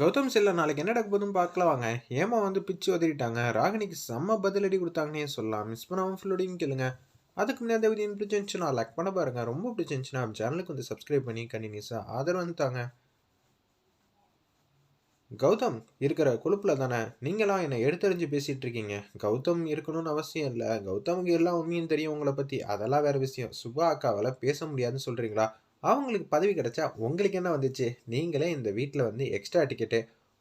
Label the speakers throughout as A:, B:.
A: கௌதம் செல்ல நாளைக்கு என்ன நடக்க போதுன்னு பார்க்கலாம் வாங்க. ஏமா வந்து பிச்சு உதறிட்டாங்க. ராகினிக்கு செம்ம பதிலடி கொடுத்தாங்கன்னே சொல்லலாம். மிஸ் பண்ணாமல் ஃபுல்லோடையும் கேளுங்க. அதுக்கு முன்னாடி வீடியோ பிடிச்சிருந்துச்சுன்னா லைக் பண்ண பாருங்க. ரொம்ப பிடிச்சிருந்துச்சுன்னா சேனலுக்கு வந்து சப்ஸ்கிரைப் பண்ணி கண்டினியூஸாக ஆதரவு வந்துட்டாங்க. கௌதம் இருக்கிற கொழுப்பில் தானே? நீங்களாம் என்னை எடுத்தறிஞ்சு பேசிகிட்டு இருக்கீங்க. கௌதம் இருக்கணும்னு அவசியம் இல்லை. கௌதமுக்கு எல்லாம் உண்மையும் தெரியும் உங்களை பற்றி அதெல்லாம் வேறு விஷயம். சுபா அக்காவால் பேச முடியாதுன்னு சொல்கிறீங்களா அவங்களுக்கு பதவி கிடைச்சா உங்களுக்கு என்ன வந்துச்சு? நீங்களே இந்த வீட்டில் வந்து எக்ஸ்ட்ரா டிக்கெட்டு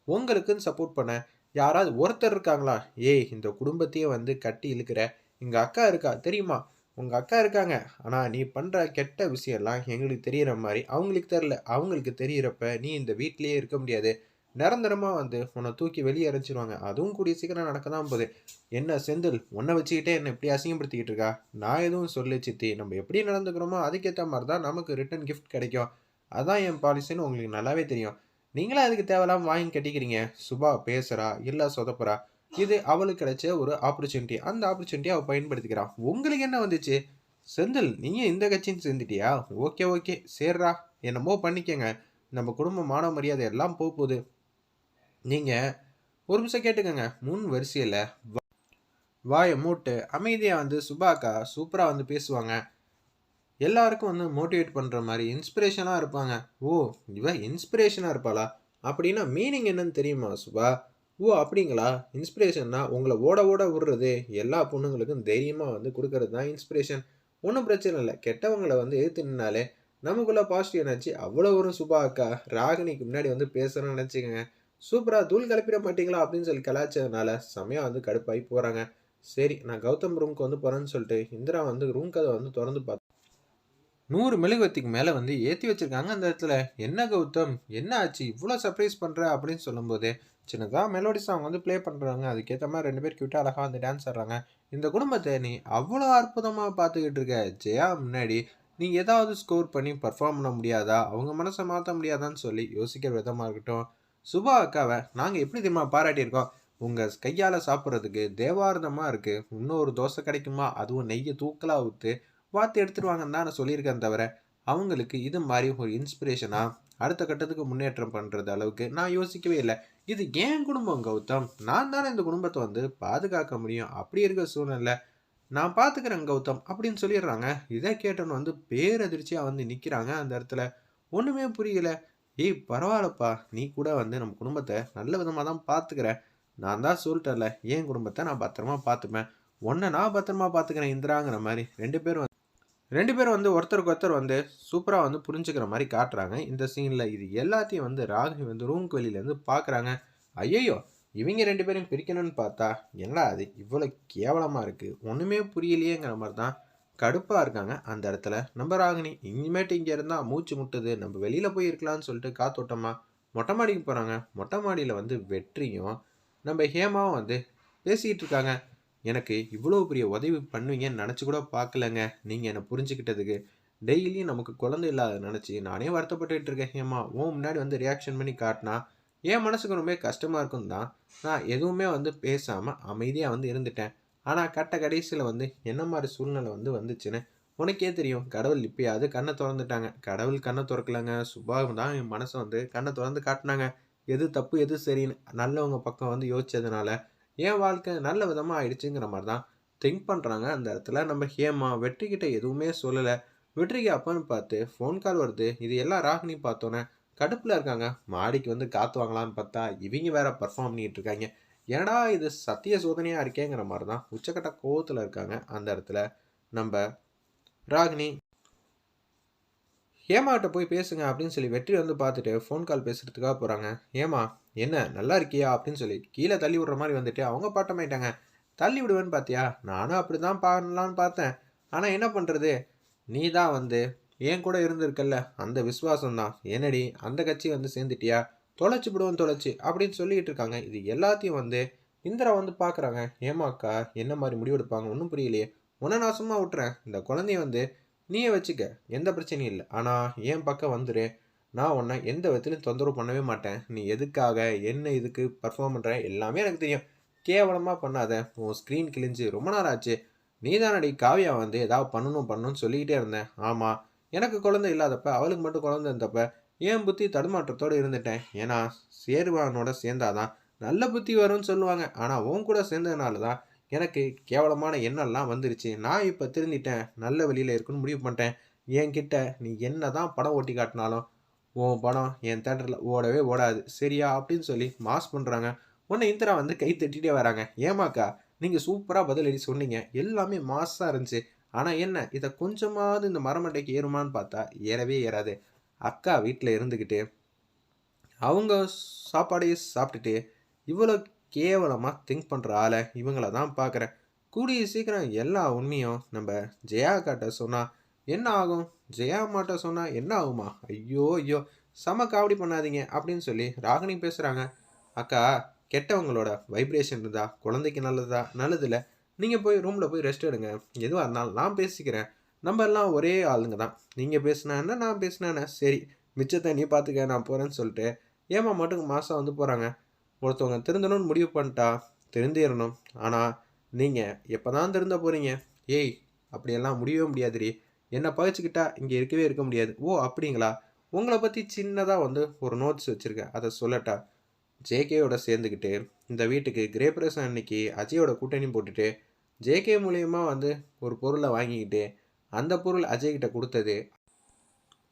A: உங்களுக்குன்னு சப்போர்ட் பண்ண யாராவது ஒருத்தர் இருக்காங்களா? ஏய் இந்த குடும்பத்தையே வந்து கட்டி இழுக்கிற எங்கள் அக்கா இருக்கா? தெரியுமா? உங்கள் அக்கா இருக்காங்க. ஆனால் நீ பண்ணுற கெட்ட விஷயம்லாம் எங்களுக்கு தெரிகிற மாதிரி அவங்களுக்கு தெரில அவங்களுக்கு தெரியிறப்ப நீ இந்த வீட்டிலேயே இருக்க முடியாது. நிரந்தரமாக வந்து உன்னை தூக்கி வெளியே அரைச்சிருவாங்க அதுவும் கூடிய சீக்கிரம் நடக்க தான் போகுது. என்ன செந்தில் உன்னை வச்சுக்கிட்டே என்னை இப்படி அசிங்கப்படுத்திக்கிட்டு இருக்கா? நான் எதுவும் சொல்லு சித்தி. நம்ம எப்படி நடந்துக்கிறோமோ அதுக்கேற்ற மாதிரி தான் நமக்கு ரிட்டன் கிஃப்ட் கிடைக்கும். அதான் என் பாலிசின்னு உங்களுக்கு நல்லாவே தெரியும். நீங்களே அதுக்கு தேவையில்லாம வாங்கி கட்டிக்கிறீங்க? சுபா பேசுகிறா இல்லை சொதப்புறா. இது அவளுக்கு கிடைச்ச ஒரு ஆப்பர்ச்சுனிட்டி அந்த ஆப்பர்ச்சுனிட்டியை அவள் பயன்படுத்திக்கிறான் உங்களுக்கு என்ன வந்துச்சு? செந்தில் நீங்கள் இந்த கட்சின்னு சேர்ந்துட்டியா? Okay okay. சேர்றா. என்னமோ பண்ணிக்கங்க. நம்ம குடும்ப மான மரியாதை எல்லாம் போக போகுது. நீங்கள் ஒரு நிமிஷம் கேட்டுக்கோங்க. முன் வரிசையில் வாயை மூட்டு அமைதியாக வந்து சுபாக்கா சூப்பராக வந்து பேசுவாங்க. எல்லாருக்கும் வந்து மோட்டிவேட் பண்ணுற மாதிரி இன்ஸ்பிரேஷனாக இருப்பாங்க. ஓ இவ இன்ஸ்பிரேஷனாக இருப்பாளா? அப்படின்னா மீனிங் என்னன்னு தெரியுமா சுபா? ஓ அப்படிங்களா? இன்ஸ்பிரேஷன்னா உங்களை ஓட ஓட விடுறது. எல்லா பொண்ணுங்களுக்கும் தைரியமாக வந்து கொடுக்கறது தான் இன்ஸ்பிரேஷன் ஒன்றும் பிரச்சனை இல்லை. கெட்டவங்களை வந்து எதிர்த்து நின்னாலே நமக்குள்ளே பாசிட்டிவ் எனர்ஜி அவ்வளோ ஒரு சுபா அக்கா. ராகினிக்கு முன்னாடி வந்து பேசுகிறேன்னு நினச்சிக்கோங்க. சூப்பராக தூள் கிளப்பிட மாட்டீங்களா? அப்படின்னு சொல்லி கலாச்சதுனால செமையாக வந்து கடுப்பாகி போகிறாங்க சரி நான் கௌதம் ரூம்க்கு வந்து போகிறேன்னு சொல்லிட்டு இந்திரா வந்து ரூம் கதை வந்து திறந்து பார்த்து நூறு மெழுகுவத்திக்கு மேலே வந்து ஏற்றி வச்சிருக்காங்க அந்த இடத்துல. என்ன கௌதம்? என்ன ஆச்சு? இவ்வளோ சர்ப்ரைஸ் பண்ணுற அப்படின்னு சொல்லும்போது சின்னதாக மெலோடி சாங் வந்து ப்ளே பண்ணுறாங்க அதுக்கேற்ற மாதிரி ரெண்டு பேர் கிட்ட அழகாக வந்து டான்ஸ் ஆடுறாங்க. இந்த குடும்பத்தை நீ அவ்வளோ அற்புதமாக பார்த்துக்கிட்டு இருக்க. ஜெயா முன்னாடி நீ ஏதாவது ஸ்கோர் பண்ணி பர்ஃபார்ம் பண்ண முடியாதா? அவங்க மனசை மாற்ற முடியாதான்னு சொல்லி யோசிக்கிற விதமாக இருக்கட்டும். சுபா அக்காவை நாங்கள் எப்படி தெரியுமா பாராட்டியிருக்கோம்? உங்கள் கையால் சாப்பிட்றதுக்கு தேவாரதமாக இருக்குது இன்னொரு தோசை கிடைக்குமா? அதுவும் நெய்யை தூக்கலாக ஊற்று பார்த்து எடுத்துருவாங்கன்னு தான் நான் சொல்லியிருக்கேன் தவிர அவங்களுக்கு இது மாதிரி ஒரு இன்ஸ்பிரேஷனாக அடுத்த கட்டத்துக்கு முன்னேற்றம் பண்ணுறது அளவுக்கு நான் யோசிக்கவே இல்லை. இது ஏன் குடும்பம் கௌதம்? நான் தானே இந்த குடும்பத்தை வந்து பாதுகாக்க முடியும். அப்படி இருக்க சூழ்நிலை. நான் பார்த்துக்கிறேன் கௌதம் அப்படின்னு சொல்லிடுறாங்க. இதை கேட்டோன்னு வந்து பேரதிர்ச்சியாக வந்து நிற்கிறாங்க அந்த இடத்துல. ஒன்றுமே புரியல. ஏய் பரவாயில்லப்பா. நீ கூட வந்து நம்ம குடும்பத்தை நல்ல விதமாக தான் பார்த்துக்கிற நான் தான் சொல்லிட்டல என் குடும்பத்தை நான் பத்திரமா பார்த்துப்பேன் ஒன்றை நான் பத்திரமா பார்த்துக்கிறேன் இந்திராங்கிற மாதிரி. ரெண்டு பேரும் ரெண்டு பேரும் வந்து ஒருத்தருக்கு ஒருத்தர் வந்து சூப்பராக வந்து புரிஞ்சுக்கிற மாதிரி காட்டுறாங்க. இந்த சீனில் இது எல்லாத்தையும் வந்து ராகினி வந்து ரூமுக்கு வெளியிலேருந்து பார்க்குறாங்க ஐயையோ இவங்க ரெண்டு பேரும் பிரிக்கணும்னு பார்த்தா என்னடா அது இவ்வளோ கேவலமாக இருக்குது ஒன்றுமே புரியலையேங்கிற மாதிரி தான் கடுப்பாக இருக்காங்க அந்த இடத்துல. நம்ம ராகினி இனிமேட்டு இங்கே இருந்தால் மூச்சு முட்டுது. நம்ம வெளியில் போயிருக்கலாம்னு சொல்லிட்டு காத்தோட்டமாக மொட்டை மாடிக்கு போகிறாங்க மொட்டை மாடியில் வந்து வெற்றியும் நம்ம ஹேமாவும் வந்து பேசிக்கிட்டு இருக்காங்க. எனக்கு இவ்வளோ பெரிய உதவி பண்ணுவீங்கன்னு நினச்சி கூட பார்க்கலங்க. நீங்கள் என்னை புரிஞ்சுக்கிட்டதுக்கு. டெய்லியும் நமக்கு குழந்தை இல்லாத நினச்சி நானே வருத்தப்பட்டுட்டு இருக்கேன் ஹேமா. உன் முன்னாடி வந்து ரியாக்ஷன் பண்ணி காட்டினா என் மனசுக்கு ரொம்ப கஷ்டமாக இருக்கும் தான் நான் எதுவுமே வந்து பேசாமல் அமைதியாக வந்து இருந்துட்டேன். ஆனால் கட்ட கடைசியில் வந்து என்ன மாதிரி சூழ்நிலை வந்து வந்துச்சுன்னு உனக்கே தெரியும். கடவுள் இப்பயாவது கண்ணை திறந்துட்டாங்க. கடவுள் கண்ணை திறக்கலங்க. சுபாவம் தான் என் மனசை வந்து கண்ணை திறந்து காட்டினாங்க. எது தப்பு எது சரின்னு நல்லவங்க பக்கம் வந்து யோசிச்சதுனால என் வாழ்க்கை நல்ல விதமாக ஆயிடுச்சுங்கிற மாதிரி தான் திங்க் பண்ணுறாங்க அந்த இடத்துல நம்ம ஹேமா வெற்றிக்கிட்ட எதுவுமே சொல்லலை. வெற்றிக்கு அப்பன்னு பார்த்து ஃபோன் கால் வருது. இது எல்லாம் ராகினி பார்த்தோன்னே கடுப்பில் இருக்காங்க. மாடிக்கு வந்து காற்று வாங்கலான்னு பார்த்தா இவங்க வேற பர்ஃபார்ம் பண்ணிகிட்டு இருக்காங்க. ஏடா இது சத்திய சோதனையாக இருக்கேங்கிற மாதிரி தான் உச்சக்கட்ட கோவத்தில் இருக்காங்க அந்த இடத்துல நம்ம ராகினி. ஏமாட்ட போய் பேசுங்க அப்படின்னு சொல்லி வெற்றி வந்து பார்த்துட்டு ஃபோன் கால் பேசுகிறதுக்காக போகிறாங்க ஏமா என்ன நல்லா இருக்கியா? அப்படின்னு சொல்லி கீழே தள்ளி விடுற மாதிரி வந்துட்டு அவங்க பாட்டமாயிட்டாங்க. தள்ளி விடுவேன்னு பார்த்தியா? நானும் அப்படி தான் பண்ணலான்னு பார்த்தேன். ஆனால் என்ன பண்ணுறது நீ தான் வந்து என் கூட இருந்திருக்கல்ல அந்த விசுவாசம் தான் என்னடி அந்த கட்சி வந்து சேர்ந்துட்டியா? தொலைச்சி விடுவோம் தொலைச்சி அப்படின்னு சொல்லிக்கிட்டு இருக்காங்க. இது எல்லாத்தையும் வந்து இந்திரா வந்து பார்க்குறாங்க ஏமாக்கா என்ன மாதிரி முடிவெடுப்பாங்க ஒன்றும் புரியலையே. உன்னை நான் சும்மா விட்டுறேன். இந்த குழந்தைய வந்து நீயே வச்சுக்க. எந்த பிரச்சனையும் இல்லை. ஆனால் என் பக்கம் வந்துரு. நான் உன்னை எந்த விதத்துலையும் தொந்தரவு பண்ணவே மாட்டேன். நீ எதுக்காக என்ன இதுக்கு பர்ஃபார்ம் பண்ணுற எல்லாமே எனக்கு தெரியும். கேவலமாக பண்ணாத. உன் ஸ்க்ரீன் கிழிஞ்சு ரொம்ப நேரம் ஆச்சு. நீ தானடி காவியா வந்து ஏதாவது பண்ணணும் பண்ணணும்னு சொல்லிக்கிட்டே இருந்தேன். ஆமாம் எனக்கு குழந்தை இல்லாதப்ப அவளுக்கு மட்டும் குழந்தை இருந்தப்ப என் புத்தி தடுமாற்றத்தோடு இருந்துட்டேன்? ஏன்னா சேர்வானோட சேர்ந்தாதான் நல்ல புத்தி வரும்னு சொல்லுவாங்க. ஆனால் உன் கூட சேர்ந்ததுனால தான் எனக்கு கேவலமான எண்ணம்லாம் வந்துருச்சு. நான் இப்போ திருந்திட்டேன். நல்ல வழியில் இருக்குன்னு முடிவு பண்ணிட்டேன். என்கிட்ட நீ என்ன தான் படம் ஓட்டி காட்டினாலும் உன் படம் என் தேட்டரில் ஓடவே ஓடாது. சரியா? அப்படின்னு சொல்லி மாஸ் பண்ணுறாங்க உன்னை இந்திரா வந்து கை தட்டிகிட்டே வராங்க. ஏமாக்கா நீங்கள் சூப்பராக பதிலடி சொன்னீங்க. எல்லாமே மாஸாக இருந்துச்சு. ஆனால் என்ன? இதை கொஞ்சமாவது இந்த மரமட்டைக்கு ஏறுமான்னு பார்த்தா ஏறவே ஏறாது. அக்கா வீட்டில் இருந்துக்கிட்டு அவங்க சாப்பாடையே சாப்பிட்டுட்டு இவ்வளோ கேவலமாக திங்க் பண்ணுற ஆளை இவங்கள தான் பார்க்குறேன். கூடிய சீக்கிரம் எல்லா உண்மையும் நம்ம ஜெயா கிட்ட சொன்னால் என்ன ஆகும்? ஜெயா மாட்ட சொன்னால் என்ன ஆகுமா? ஐயோ ஐயோ செம காவடி பண்ணாதீங்க அப்படின்னு சொல்லி ராகினி பேசுகிறாங்க அக்கா கெட்டவங்களோட வைப்ரேஷன் இருந்தா குழந்தைக்கு நல்லதா நல்லதில்ல. நீங்கள் போய் ரூமில் போய் ரெஸ்ட் எடுங்க. எதுவாக இருந்தாலும் நான் பேசிக்கிறேன். நம்ம எல்லாம் ஒரே ஆளுங்க தான். நீங்கள் பேசினா என்ன நான் பேசினா சரி மிச்சத்தை நீ பார்த்துக்க நான் போகிறேன்னு சொல்லிட்டு ஏமா மட்டும் மாதம் வந்து போகிறாங்க ஒருத்தவங்க திருந்தணும்னு முடிவு பண்ணிட்டா திருந்திடணும் ஆனால் நீங்கள் எப்போ தான் திருந்த போகிறீங்க ஏய் அப்படியெல்லாம் முடியவே முடியாதுரி என்னை பகிச்சுக்கிட்டா இங்கே இருக்கவே இருக்க முடியாது. ஓ அப்படிங்களா? உங்களை பற்றி சின்னதாக வந்து ஒரு நோட்ஸ் வச்சுருக்கேன். அதை சொல்லட்டா? ஜேகேயோட சேர்ந்துக்கிட்டு இந்த வீட்டுக்கு கிரேப்ரேசன் அன்னைக்கு அஜயோட கூட்டணி போட்டுட்டு ஜேகே மூலியமாக வந்து ஒரு பொருளை வாங்கிக்கிட்டு அந்த பொருள் அஜய்கிட்ட கொடுத்தது.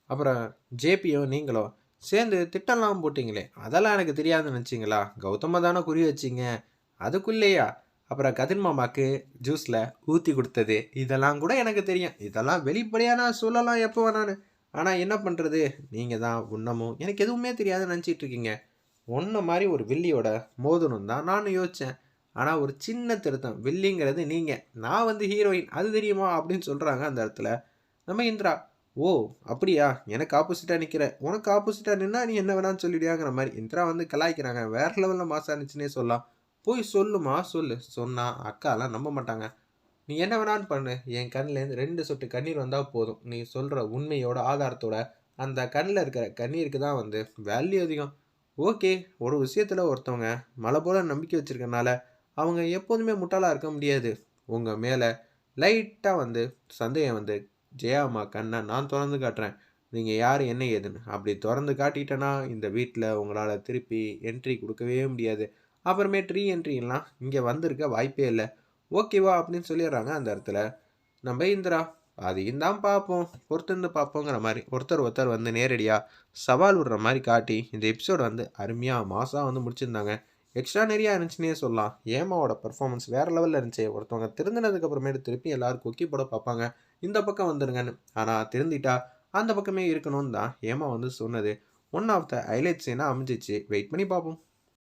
A: அப்புறம் ஜேபியோ நீங்களும் சேர்ந்து திட்டம்லாம் போட்டிங்களே அதெல்லாம் எனக்கு தெரியாதுன்னு நினச்சிங்களா? கௌதம தானே குறி வச்சிங்க. அதுக்குள்ளேயா? அப்புறம் கதிர் மாமாக்கு ஜூஸில் ஊற்றி கொடுத்தது. இதெல்லாம் கூட எனக்கு தெரியும். இதெல்லாம் வெளிப்படையாக நான் சொல்லலாம் எப்போ வேணான்னு. ஆனால் என்ன பண்ணுறது நீங்கள் தான் உண்ணமும். எனக்கு எதுவுமே தெரியாதுன்னு நினச்சிட்டு இருக்கீங்க. ஒன்றை மாதிரி ஒரு வில்லியோட மோதணும் தான் நானும் யோசித்தேன் ஆனால் ஒரு சின்ன திருத்தம். வில்லிங்கிறது நீங்கள் நான் வந்து ஹீரோயின் அது தெரியுமா? அப்படின்னு சொல்கிறாங்க அந்த இடத்துல. நம்ம இந்திரா ஓ அப்படியா? எனக்கு ஆப்போசிட்டாக நிற்கிற உனக்கு ஆப்போசிட்டாக நின்னா நீ என்ன வேணான்னு சொல்லிடியாங்கிற மாதிரி. இந்திரா வந்து கலாய்க்கிறாங்க. வேற லெவலில் மாசா இருந்துச்சுன்னே சொல்லலாம். போய் சொல்லுமா? சொல்லு. சொன்னால் அக்காலாம் நம்ப மாட்டாங்க. நீ என்ன வேணான்னு பண்ணு. என் கண்ணிலேருந்து ரெண்டு சொட்டு கண்ணீர் வந்தால் போதும். நீ சொல்கிற உண்மையோட ஆதாரத்தோட அந்த கண்ணில் இருக்கிற கண்ணீருக்கு தான் வந்து வேல்யூ அதிகம். ஓகே. ஒரு விஷயத்தில் ஒருத்தவங்க மலை போல் நம்பிக்கை வச்சுருக்கனால அவங்க எப்போதுமே முட்டாளாக இருக்க முடியாது. உங்கள் மேலே லைட்டாக வந்து சந்தேகம் வந்து ஜெயாம்மா கண்ணை நான் திறந்து காட்டுறேன். நீங்கள் யார் என்ன ஏதுன்னு? அப்படி திறந்து காட்டிட்டேன்னா இந்த வீட்டில் உங்களால் திருப்பி என்ட்ரி கொடுக்கவே முடியாது. அப்புறமே ட்ரீ என்ட்ரிலாம் இங்கே வந்திருக்க வாய்ப்பே இல்லை. ஓகேவா? அப்படின்னு சொல்லிடுறாங்க. அந்த இடத்துல நம்ம இந்திரா அதையும் தான் பார்ப்போம் பொறுத்திருந்து பார்ப்போங்கிற மாதிரி. ஒருத்தர் ஒருத்தர் வந்து நேரடியாக சவால் விடுற மாதிரி காட்டி இந்த எபிசோட் வந்து அருமையாக மாதம் வந்து முடிச்சிருந்தாங்க. எக்ஸ்ட்ரா நிறையா இருந்துச்சுன்னே சொல்லலாம். ஏமாவோட பர்ஃபார்மன்ஸ் வேறு லெவலில் இருந்துச்சு. ஒருத்தவங்க திருந்தினதுக்கு அப்புறமேட்டு திருப்பி எல்லாரும் கொக்கி போட பார்ப்பாங்க. இந்த பக்கம் வந்துருங்கன்னு. ஆனால் திருந்திட்டா அந்த பக்கமே இருக்கணும்னு தான் ஏமா வந்து சொன்னது. ஒன் ஆஃப் த ஹைலைட்ஸ் என்ன அமைஞ்சிச்சு? வெயிட் பண்ணி பார்ப்போம்.